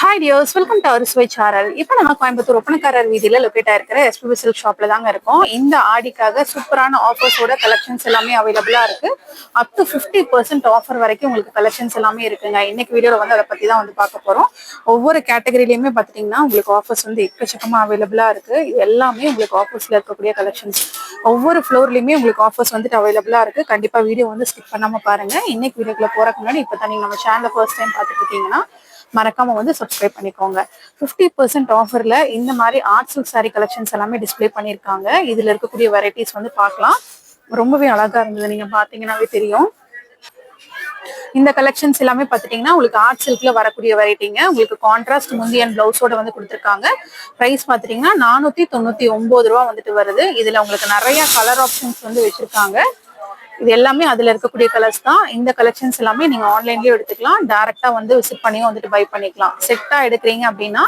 Hi டியோஸ் welcome to our Suvai Saral இப்போ நம்ம கோயம்புத்தூர் ஒப்பனக்காரர் வீதியில் லொக்கேட் ஆயிருக்கிற எஸ்பிபி சில்க் ஷாப்ல தாங்க இருக்கும். இந்த ஆடிக்காக சூப்பரான ஆஃபர்ஸோட கலெக்ஷன்ஸ் எல்லாமே அவைலபிளாக இருக்கு. Up to fifty percent offer வரைக்கும் உங்களுக்கு கலெக்ஷன்ஸ் எல்லாமே இருக்குங்க. இன்னைக்கு வீடியோவில் வந்து அதை பற்றி தான் வந்து பார்க்க போகிறோம் ஒவ்வொரு கேட்டகரியிலையுமே பார்த்தீங்கன்னா உங்களுக்கு ஆஃபர்ஸ் வந்து எக்கச்சக்கமாக அவைலபிளாக இருக்கு. இது எல்லாமே உங்களுக்கு ஆஃபர்ஸில் இருக்கக்கூடிய கலெக்ஷன்ஸ் ஒவ்வொரு ஃப்ளோர்லையுமே உங்களுக்கு ஆஃபர்ஸ் வந்துட்டு அவைலபிளாக இருக்கு. கண்டிப்பாக வீடியோ வந்து ஸ்கிப் பண்ணாமல் பாருங்க. இன்னைக்கு வீடியோக்குள்ள போகிறக்கு முன்னாடி இப்போ தான் நீங்கள் நம்ம சேனலை ஃபர்ஸ்ட் டைம் பார்த்துட்டு இருக்கீங்கன்னா மறக்காம வந்து சப்ஸ்கிரைப் பண்ணிக்கோங்க. ஃபிஃப்டி பர்சன்ட் ஆஃபர்ல இந்த மாதிரி ஆர்ட் சில்க் சாரி கலெக்ஷன்ஸ் எல்லாமே டிஸ்ப்ளே பண்ணியிருக்காங்க. இதுல இருக்கக்கூடிய வெரைட்டிஸ் வந்து பார்க்கலாம். ரொம்பவே அழகா இருந்தது. நீங்க பாத்தீங்கன்னாவே தெரியும். இந்த கலெக்ஷன்ஸ் எல்லாமே பார்த்துட்டீங்கன்னா உங்களுக்கு ஆர்ட் சில்க்ல வரக்கூடிய வெரைட்டிங்க உங்களுக்கு கான்ட்ராஸ்ட் முந்தியன் பிளவுஸோட வந்து கொடுத்துருக்காங்க. ப்ரைஸ் பார்த்துட்டீங்கன்னா நானூத்தி தொண்ணூத்தி ஒன்பது ரூபா வந்துட்டு வருது. இதுல உங்களுக்கு நிறைய கலர் ஆப்ஷன்ஸ் வந்து வச்சிருக்காங்க. இது எல்லாமே அதுல இருக்கக்கூடிய கலர்ஸ் தான். இந்த கலெக்ஷன்ஸ் எல்லாமே நீங்க ஆன்லைன்லயே எடுத்துக்கலாம். டைரக்டா வந்து விசிட் பண்ணியும் வந்துட்டு பை பண்ணிக்கலாம். செட்டா எடுக்கிறீங்க அப்படின்னா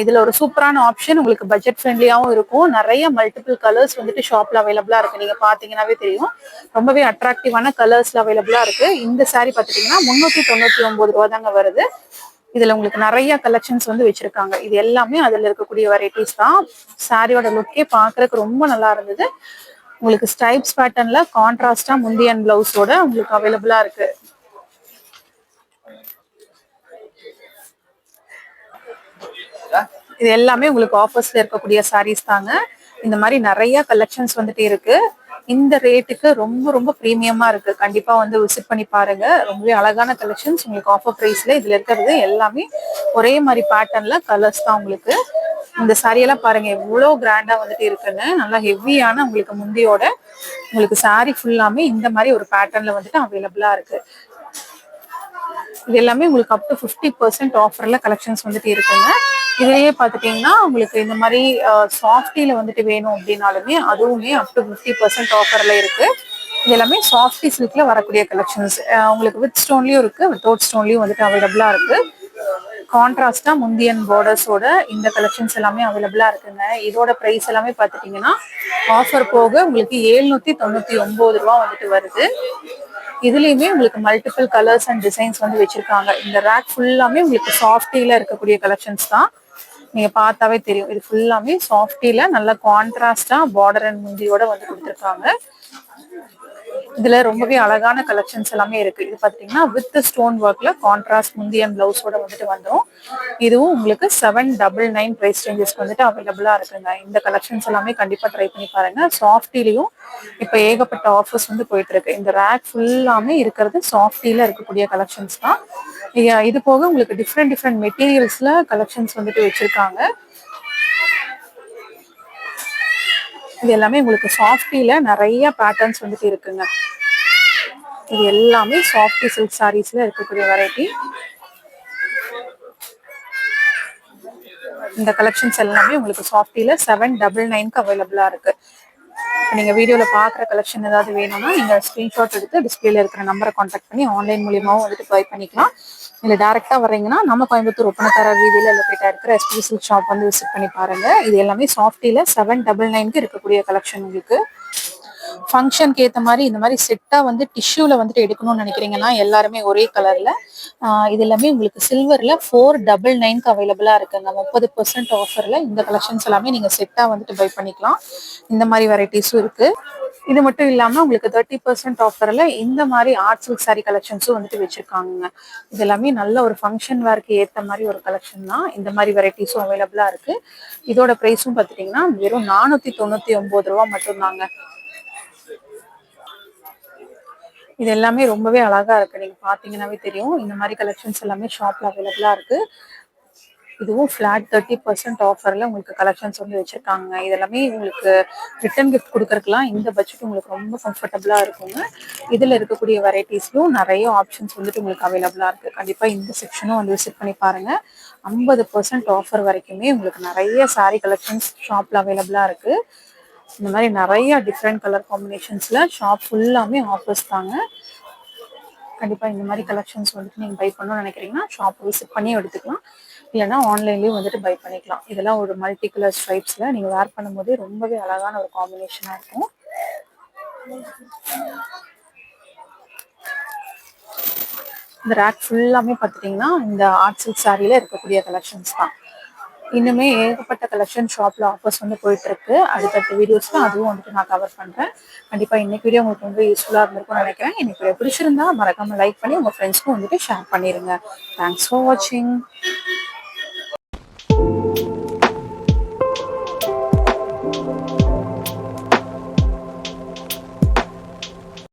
இதுல ஒரு சூப்பரான ஆப்ஷன் உங்களுக்கு பட்ஜெட் ஃப்ரெண்ட்லியாவும் இருக்கும். நிறைய மல்டிபிள் கலர்ஸ் வந்துட்டு ஷாப்ல அவைலபிளா இருக்கு. நீங்க பாத்தீங்கன்னாவே தெரியும். ரொம்பவே அட்ராக்டிவான கலர்ஸ்ல அவைலபிளா இருக்கு. இந்த saree பாத்துட்டீங்கன்னா முன்னூத்தி தொண்ணூத்தி ஒன்பது ரூபா தாங்க வருது. இதுல உங்களுக்கு நிறைய கலெக்ஷன்ஸ் வந்து வச்சிருக்காங்க. இது எல்லாமே அதுல இருக்கக்கூடிய வெரைட்டிஸ் தான். சாரியோட லுக்கே பாக்குறதுக்கு ரொம்ப நல்லா இருந்தது. உங்களுக்கு ஸ்டைப்ஸ் பேட்டர்ன்ல கான்ட்ராஸ்டா முந்தியன் பிளவுஸோட உங்களுக்கு அவைலபிளா இருக்கு. இது எல்லாமே உங்களுக்கு ஆஃபர்ஸ்ல இருக்கக்கூடிய சாரீஸ் தாங்க. இந்த மாதிரி நிறைய கலெக்ஷன்ஸ் வந்துட்டு இருக்கு. இந்த ரேட்டுக்கு ரொம்ப ரொம்ப ப்ரீமியமா இருக்கு. கண்டிப்பா வந்து விசிட் பண்ணி பாருங்க. ரொம்பவே அழகான கலெக்ஷன்ஸ் உங்களுக்கு ஆஃபர் ப்ரைஸ்ல இதுல இருக்கிறது எல்லாமே ஒரே மாதிரி பேட்டர்ன்ல கலர்ஸ் தான் உங்களுக்கு. இந்த சாரியெல்லாம் எல்லாம் பாருங்க எவ்வளவு கிராண்டா வந்துட்டு இருக்குன்னு. நல்லா ஹெவியான உங்களுக்கு முந்தியோட உங்களுக்கு சாரி ஃபுல்லாமே இந்த மாதிரி ஒரு பேட்டர்ன்ல வந்துட்டு அவைலபிளா இருக்கு. இது எல்லாமே உங்களுக்கு அப் டு ஃபிஃப்டி பர்சன்ட் ஆஃபர்ல கலெக்ஷன்ஸ் வந்துட்டு இருக்குங்க. இதுலயே பார்த்துட்டீங்கன்னா உங்களுக்கு இந்த மாதிரி சாஃப்டில வந்துட்டு வேணும் அப்படின்னாலுமே அதுவுமே அப் டு ஃபிஃப்டி பர்சன்ட் ஆஃபர்ல இருக்கு. இது எல்லாமே சாஃப்டி சில்க்ல வரக்கூடிய கலெக்ஷன்ஸ் உங்களுக்கு வித் ஸ்டோன்லயும் இருக்கு வித்தவுட் ஸ்டோன்லயும் வந்துட்டு அவைலபிளா இருக்கு. கான்ட்ராஸ்டா முந்தியன் பார்டர்ஸோட இந்த கலெக்ஷன்ஸ் எல்லாமே அவைலபிளா இருக்குங்க. இதோட பிரைஸ் எல்லாமே பார்த்துட்டீங்கன்னா ஆஃபர் போக உங்களுக்கு ஏழ்நூத்தி தொண்ணூத்தி ஒன்பது ரூபா வந்துட்டு வருது. இதுலயுமே உங்களுக்கு மல்டிபிள் கலர்ஸ் அண்ட் டிசைன்ஸ் வந்து வச்சிருக்காங்க. இந்த ரேக் ஃபுல்லாமே உங்களுக்கு சாஃப்டில இருக்கக்கூடிய கலெக்ஷன்ஸ் தான். நீங்க பார்த்தாவே தெரியும். இது ஃபுல்லாமே சாஃப்டில நல்ல கான்ட்ராஸ்டா பார்டர் அண்ட் முந்தியோட வந்து கொடுத்துருக்காங்க. இதுல ரொம்பவே அழகான கலெக்ஷன்ஸ் எல்லாமே இருக்கு. இது பாத்தீங்கன்னா வித் ஸ்டோன் ஒர்க்ல கான்ட்ராஸ்ட் முந்தி அண்ட் பிளவுஸோட வந்துட்டு வந்துடும் இதுவும் உங்களுக்கு செவன் டபுள் நைன் பிரைஸ் ரேஞ்சஸ்க்கு வந்துட்டு அவைலபிளா இருக்குங்க. இந்த கலெக்ஷன்ஸ் எல்லாமே கண்டிப்பா ட்ரை பண்ணி பாருங்க. சாஃப்டிலையும் இப்ப ஏகப்பட்ட ஆஃபர்ஸ் வந்து போயிட்டு இருக்கு. இந்த ரேக் ஃபுல்லாமே இருக்கிறது சாஃப்டில இருக்கக்கூடிய கலெக்ஷன்ஸ் தான். இது போக உங்களுக்கு டிஃப்ரெண்ட் டிஃப்ரெண்ட் மெட்டீரியல்ஸ்ல கலெக்ஷன்ஸ் வந்துட்டு வச்சிருக்காங்க. இது எல்லாமே உங்களுக்கு சாஃப்டில நிறைய பேட்டர்ன்ஸ் வந்துட்டு இருக்குங்க. இது எல்லாமே சாஃப்டி சில்க் சாரீஸ்ல இருக்கக்கூடிய வெரைட்டி இந்த கலெக்ஷன்ஸ் எல்லாமே உங்களுக்கு சாஃப்டில செவன் டபுள் நைன்க்கு அவைலபிளா இருக்கு. இப்போ நீங்கள் வீடியோவில் பாக்குற கலெக்ஷன் ஏதாவது வேணும்னா நீங்கள் ஸ்க்ரீன்ஷாட் எடுத்து டிஸ்பிளேல இருக்கிற நம்பரை காண்டாக்ட் பண்ணி ஆன்லைன் மூலியமாகவும் வந்துட்டு பை பண்ணிக்கலாம். இல்லை டேரெக்டாக வர்றீங்கன்னா நம்ம கோயம்புத்தூர் ஒப்பனக்கார வீதியில் லொக்கேட்டா இருக்கிற எஸ்பி ஷாப் வந்து விசிட் பண்ணி பாருங்கள் இது எல்லாமே சாஃப்டியில் செவன் டபுள் நைன்க்கு இருக்கக்கூடிய கலெக்ஷன் உங்களுக்கு. ஃபங்க்ஷனுக்கு ஏற்ற மாதிரி இந்த மாதிரி செட்டாக வந்து டிஷ்யூல வந்துட்டு எடுக்கணும்னு நினைக்கிறீங்கன்னா எல்லாருமே ஒரே கலர்ல இது எல்லாமே உங்களுக்கு சில்வர்ல ஃபோர் டபுள் நைன்க்கு அவைலபிளா இருக்குங்க முப்பது பர்சன்ட் ஆஃபர்ல இந்த கலெக்ஷன்ஸ் எல்லாமே நீங்க செட்டா வந்துட்டு பை பண்ணிக்கலாம். இந்த மாதிரி வெரைட்டிஸும் இருக்கு. இது மட்டும் இல்லாம உங்களுக்கு தேர்ட்டி பர்சன்ட் ஆஃபர்ல இந்த மாதிரி ஆர்ட் சில்க் சாரி கலெக்ஷன்ஸும் வந்துட்டு வச்சிருக்காங்க இது எல்லாமே நல்ல ஒரு ஃபங்க்ஷன் வேர்க்கு ஏற்ற மாதிரி ஒரு கலெக்ஷன் தான். இந்த மாதிரி வெரைட்டிஸும் அவைலபிளா இருக்கு. இதோட பிரைஸும் பார்த்துட்டிங்கன்னா வெறும் நானூத்தி தொண்ணூத்தி ஒம்பது ரூபா மட்டும்தாங்க. இது எல்லாமே ரொம்பவே அழகா இருக்கு. நீங்க பாத்தீங்கன்னாவே தெரியும். இந்த மாதிரி கலெக்ஷன்ஸ் எல்லாமே ஷாப்ல அவைலபிளா இருக்கு. இதுவும் ஃபிளாட் தேர்ட்டி பர்சன்ட் ஆஃபர்ல உங்களுக்கு கலெக்ஷன்ஸ் வந்து வச்சிருக்காங்க. இது எல்லாமே உங்களுக்கு ரிட்டன் கிஃப்ட் கொடுக்கறதுக்குலாம் இந்த பட்ஜெட் உங்களுக்கு ரொம்ப கம்ஃபர்டபுளா இருக்குங்க. இதுல இருக்கக்கூடிய வெரைட்டிஸ்லயும் நிறைய ஆப்ஷன்ஸ் வந்துட்டு உங்களுக்கு அவைலபிளா இருக்கு. கண்டிப்பா இந்த செக்ஷனும் வந்து விசிட் பண்ணி பாருங்க. ஐம்பது பர்சன்ட் ஆஃபர் வரைக்குமே உங்களுக்கு நிறைய சாரீ கலெக்ஷன்ஸ் ஷாப்ல அவைலபிளா இருக்கு. இந்த மாதிரி நிறைய டிஃப்ரெண்ட் கலர் காம்பினேஷன்ஸில் ஷாப் ஃபுல்லாமே ஆஃபர்ஸ் தாங்க. கண்டிப்பாக இந்த மாதிரி கலெக்ஷன்ஸ் வந்துட்டு நீங்கள் பை பண்ணணும்னு நினைக்கிறீங்கன்னா ஷாப் விசிட் பண்ணி எடுத்துக்கலாம். இல்லைன்னா ஆன்லைன்லேயும் வந்துட்டு பை பண்ணிக்கலாம். இதெல்லாம் ஒரு மல்டி கலர் ஸ்ட்ரைப்ஸில் நீங்கள் வேர் பண்ணும்போதே ரொம்பவே அழகான ஒரு காம்பினேஷனாக இருக்கும். இந்த ரேக் ஃபுல்லாமே பார்த்துட்டிங்கன்னா இந்த ஆர்ட் சில்க் சாரியில் இருக்கக்கூடிய கலெக்ஷன்ஸ் தான். இன்னுமே ஏகப்பட்ட கலெக்ஷன் ஷாப்ல ஆஃபர்ஸ் வந்து போயிட்டு இருக்கு அடுத்தடுத்த வீடியோஸ்ல அதுவும் வந்துட்டு நான் கவர் பண்றேன். கண்டிப்பா இன்னைக்கு வீடியோ உங்களுக்கு ரொம்ப யூஸ்ஃபுல்லா இருந்திருக்கும்னு நினைக்கிறேன். எனக்கு பிடிச்சிருந்தா மறக்காம லைக் பண்ணி உங்க ஃப்ரெண்ட்ஸ்க்கும் வந்துட்டு ஷேர் பண்ணிருங்க. தேங்க்ஸ் ஃபார் வாட்சிங்